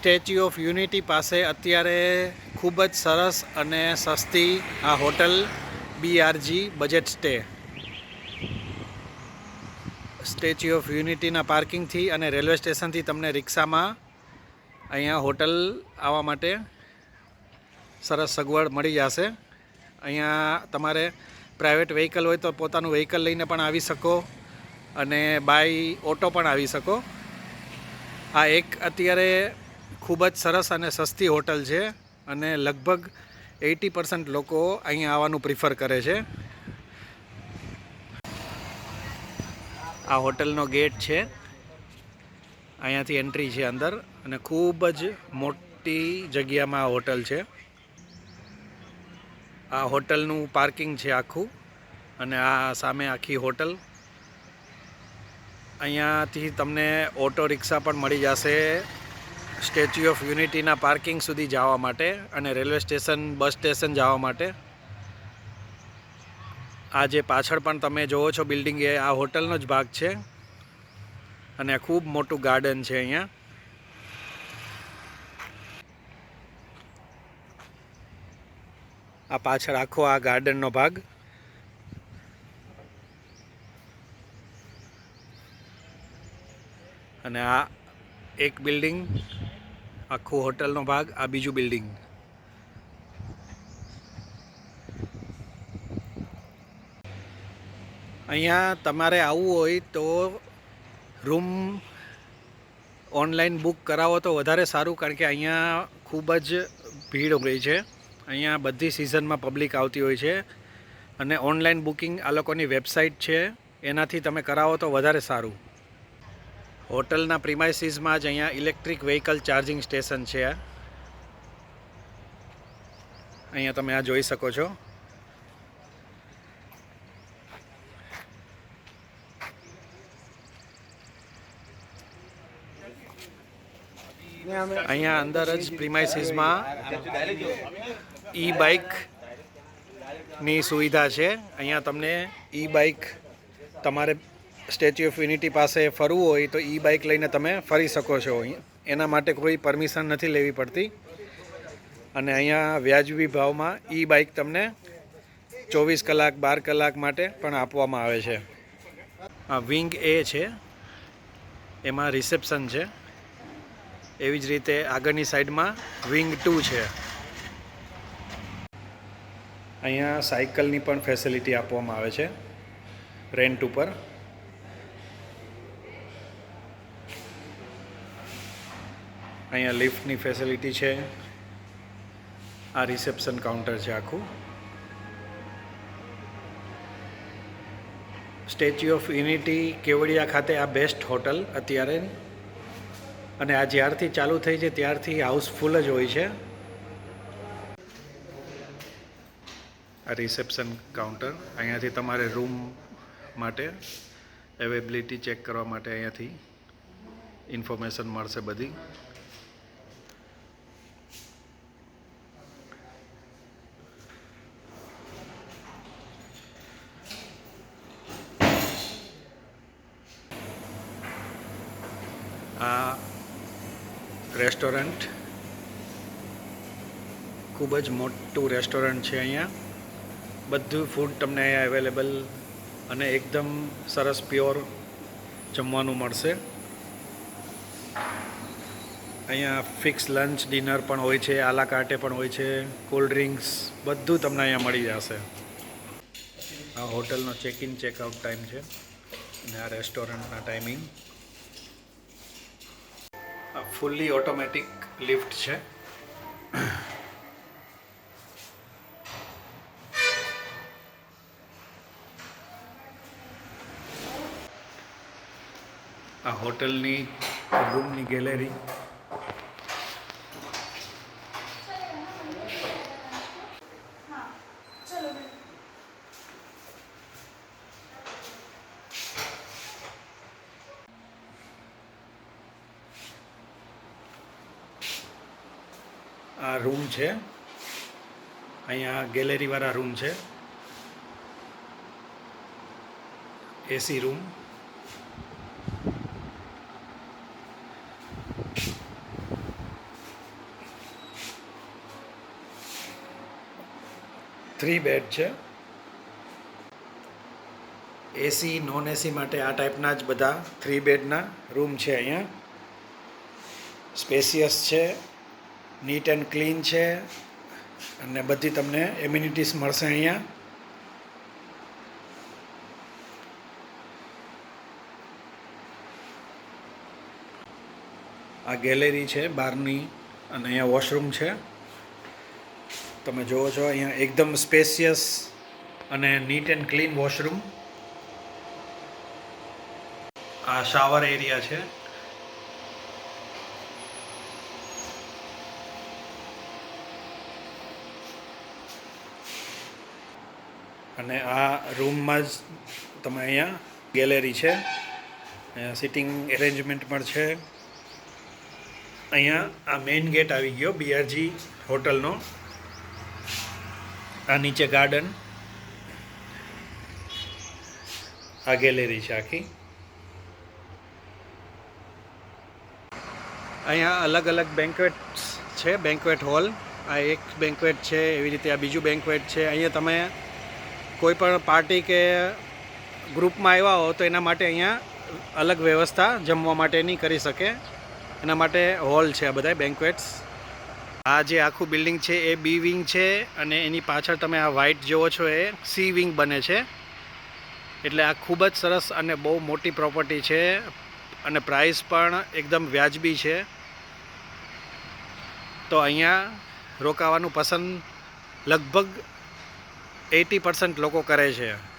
Statue of unity પાસે અત્યારે ખૂબ જ સરસ અને સસ્તી આ hotel BRG budget stay. Statue of યુનિટીના પાર્કિંગથી અને રેલવે સ્ટેશનથી તમને રિક્ષામાં અહીંયા હોટલ આવવા માટે સરસ સગવડ મળી જશે. અહીંયા તમારે પ્રાઇવેટ વ્હીકલ હોય તો પોતાનું વ્હીકલ લઈને પણ આવી શકો અને બાય ઓટો પણ આવી શકો. આ એક અત્યારે ખૂબ જ સરસ અને સસ્તી હોટલ છે અને લગભગ એટી પર્સન્ટ લોકો અહીંયા આવવાનું પ્રિફર કરે છે. આ હોટલનો ગેટ છે. અહીંયાથી એન્ટ્રી છે અંદર અને ખૂબ જ મોટી જગ્યામાં આ હોટલ છે. આ હોટલનું પાર્કિંગ છે આખું અને આ સામે આખી હોટલ. અહીંયાથી તમને ઓટો રિક્ષા પણ મળી જશે. સ્ટેચ્યુ ઓફ યુનિટીના પાર્કિંગ સુધી જવા માટે અને રેલવે સ્ટેશન, બસ સ્ટેશન જવા માટે. આ જે પાછળ પણ તમે જોવો છો બિલ્ડિંગ, એ આ હોટલનો જ ભાગ છે. અને ખૂબ મોટું ગાર્ડન છે અહીંયા. આ પાછળ આખો આ ગાર્ડનનો ભાગ. અને આ એક બિલ્ડિંગ આખું હોટલનો ભાગ, આ બીજું બિલ્ડિંગ અહીંયા તમારે આવવું હોય તો રૂમ ઓનલાઈન બુક કરાવો તો વધારે સારું, કારણ કે અહીંયા ખૂબ જ ભીડ હોય છે. અહીંયા બધી સિઝનમાં પબ્લિક આવતી હોય છે. અને ઓનલાઈન બુકિંગ આ લોકોની વેબસાઇટ છે. એનાથી તમે કરાવો તો વધારે સારું. હોટલના પ્રિમાઇસીસમાં જ અહીંયા ઇલેક્ટ્રિક વ્હીકલ ચાર્જિંગ સ્ટેશન છે આ. અહીંયા તમે આ જોઈ શકો છો. અહીંયા અંદર જ પ્રિમાઇસીસમાં ઈ બાઇકની સુવિધા છે. અહીંયા તમને ઈ બાઇક તમારે સ્ટેચ્યુ ઓફ યુનિટી પાસે ફરવું હોય તો ઈ બાઇક લઈને તમે ફરી શકો છો. એના માટે કોઈ પરમિશન નથી લેવી પડતી. અને અહીંયા વ્યાજબી ભાવમાં ઈ બાઇક તમને ચોવીસ કલાક, બાર કલાક માટે પણ આપવામાં આવે છે. આ વિંગ એ છે. એમાં રિસેપ્શન છે. એવી જ રીતે આગળની સાઈડમાં વિંગ ટુ છે. અહીંયા સાયકલની પણ ફેસિલિટી આપવામાં આવે છે. રેન્ટ ઉપર. અહીંયા લિફ્ટની ફેસિલિટી છે. આ રિસેપ્શન કાઉન્ટર છે આખું. સ્ટેચ્યુ ઓફ યુનિટી કેવડિયા ખાતે આ બેસ્ટ હોટલ અત્યારે. અને આ જ્યારથી ચાલુ થઈ છે ત્યારથી હાઉસફુલ જ હોય છે. આ રિસેપ્શન કાઉન્ટર અહીંયાથી તમારે રૂમ માટે અવેબિલિટી ચેક કરવા માટે અહીંયાથી ઇન્ફોર્મેશન મળશે બધી. રેસ્ટોરન્ટ. ખૂબ જ મોટું રેસ્ટોરન્ટ છે અહીંયા. બધું ફૂડ તમને અહીંયા અવેલેબલ અને એકદમ સરસ પ્યોર જમવાનું મળશે. અહીંયા ફિક્સ લંચ ડિનર પણ હોય છે આલા કાર્ટે પણ હોય છે કોલ્ડ ડ્રિંક્સ બધું તમને અહીંયા મળી જશે. આ હોટલનો ચેક ઇન ચેકઆઉટ ટાઈમ છે. અને આ રેસ્ટોરન્ટના ટાઈમિંગ ફૂલ્લી ઓટોમેટિક લિફ્ટ છે. આ હોટલની રૂમની ગેલેરી આ રૂમ છે. અહીંયા ગેલેરીવાળા રૂમ છે. એસી રૂમ થ્રી બેડ છે. એસી નોન એસી માટે આ ટાઈપના જ બધા થ્રી બેડના રૂમ છે અહીંયા. સ્પેસિયસ છે. નીટ એન્ડ ક્લીન છે અને બધી તમને એમ્યુનિટીસ મળશે અહીંયા. આ ગેલેરી છે બહારની અને અહીંયા વોશરૂમ છે. તમે જુઓ છો અહીંયા એકદમ સ્પેસિયસ અને નીટ એન્ડ ક્લીન વોશરૂમ. આ શાવર એરિયા છે. અને આ રૂમમાં જ તમે અહીંયા ગેલેરી છે. સિટિંગ એરેન્જમેન્ટ પણ છે. અહીંયા આ મેઇન ગેટ આવી ગયો બીઆરજી હોટલનો. આ નીચે ગાર્ડન આ ગેલેરી છે આખી. અહીંયા અલગ અલગ બેન્કવેટ્સ છે બેન્ક્વેટ હોલ આ એક બેન્કવેટ છે, એવી રીતે આ બીજું બેન્ક્વેટ છે. અહીંયા તમે કોઈ પણ પાર્ટી કે ગ્રુપમાં આવ્યા હો તો એના માટે અહીંયા અલગ વ્યવસ્થા જમવા માટે નહીં કરી શકે. એના માટે હોલ છે આ બધા બેન્ક્વેટ્સ આ જે આખું બિલ્ડિંગ છે એ બી વિંગ છે અને એની પાછળ તમે આ વ્હાઇટ જોવો છો એ સી વિંગ બને છે. એટલે આ ખૂબ જ સરસ અને બહુ મોટી પ્રોપર્ટી છે અને પ્રાઇસ પણ એકદમ વ્યાજબી છે. તો અહીંયા રોકાવાનું પસંદ લગભગ એટી પર્સન્ટ લોકો કરે છે.